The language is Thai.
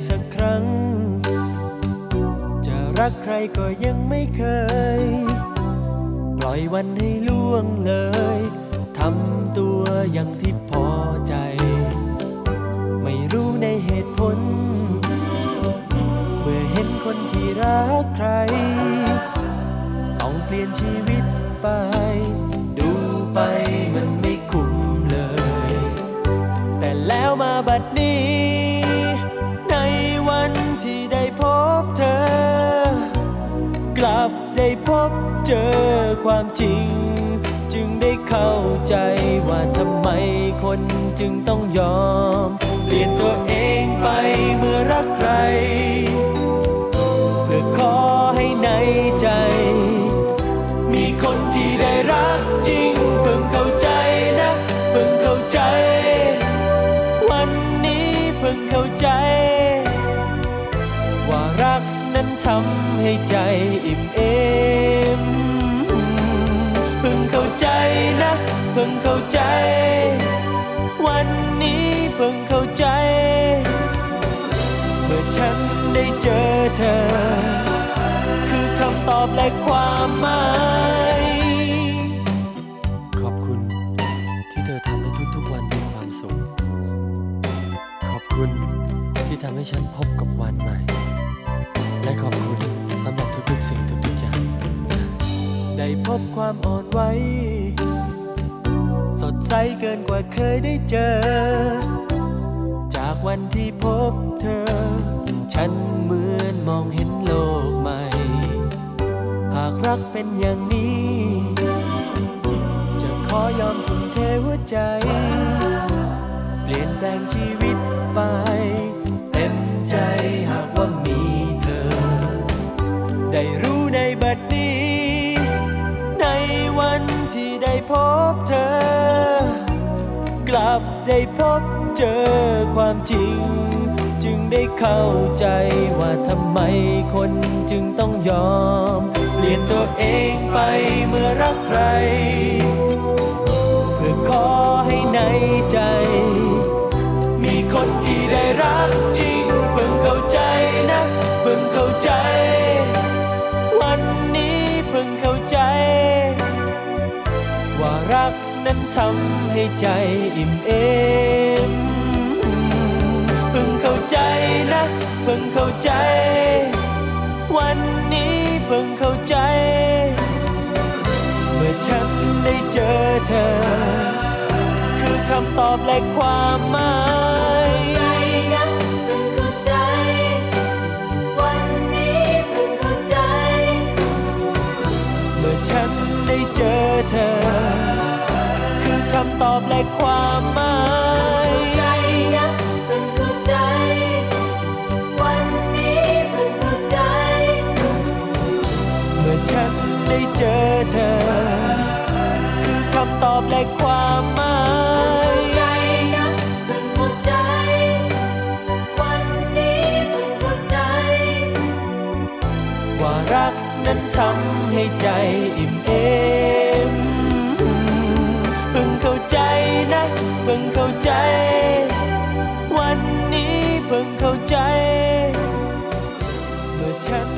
สักครั้ง จะรักใครก็ยังไม่เคย ปล่อยวันให้ล่วงเลย ทำตัวอย่างที่พอใจ ไม่รู้ในเหตุผล เมื่อเห็นคนที่รักใคร ต้องเปลี่ยนชีวิตไป ดูไปมันไม่คุ้มเลย แต่แล้วมาบัดนี้ บเธอ กลับได้พบเจอความจริง จึงได้เข้าใจว่าทำไมคนจึงต้องยอม เปลี่ยนตัวเอง ทำให้ใจอิ่มเอมเพิ่งเข้าใจนะ เพิ่งเข้าใจ วันนี้เพิ่งเข้าใจ เมื่อฉันได้เจอเธอ คือคำตอบและความหมาย ขอบคุณที่เธอทำให้ทุกๆวันมีความสุข ขอบคุณที่ทำให้ฉันพบกับวันใหม่ บความอ่อนไหวสดใสเกินกว่าเคยได้เจอ จากวันที่พบเธอ ฉันเหมือนมองเห็นโลกใหม่ หากรักเป็นอย่างนี้ จะขอยอมทุ่มเทหัวใจ เปลี่ยนแปลงชีวิตไปเต็มใจหากว่ามีเธอ ได้รู้ในบัดนี้ วันที่ได้พบเธอ กลับได้พบเจอความจริง จึงได้เข้าใจว่าทำไมคนจึงต้องยอม เปลี่ยนตัวเองไปเมื่อรักใคร เพื่อขอให้ในใจ มีคนที่ได้รักจริง กนั้นทำให้ใจอิ่มเอมเพิ่งเข้าใจนะ เพิ่งเข้าใจ วันนี้เพิ่งเข้าใจ เมื่อฉันได้เจอเธอ คือคำตอบและความหมายใจนะเพิ่งเข้าใจวันนี้เพิ่งเข้าใจเมื่อฉันได้เจอเธอ ความหมายใจนะเพิ่งเข้าใจ วันนี้เพิ่งเข้าใจ เมื่อฉันได้เจอเธอ คือคำตอบและความหมายใจนะเพิ่งเข้าใจ วันนี้เพิ่งเข้าใจ ว่ารักนั้นทำให้ใจอิ่มเอม งเข้าใจ วันนี้เพิ่งเข้าใจ เมื่อฉัน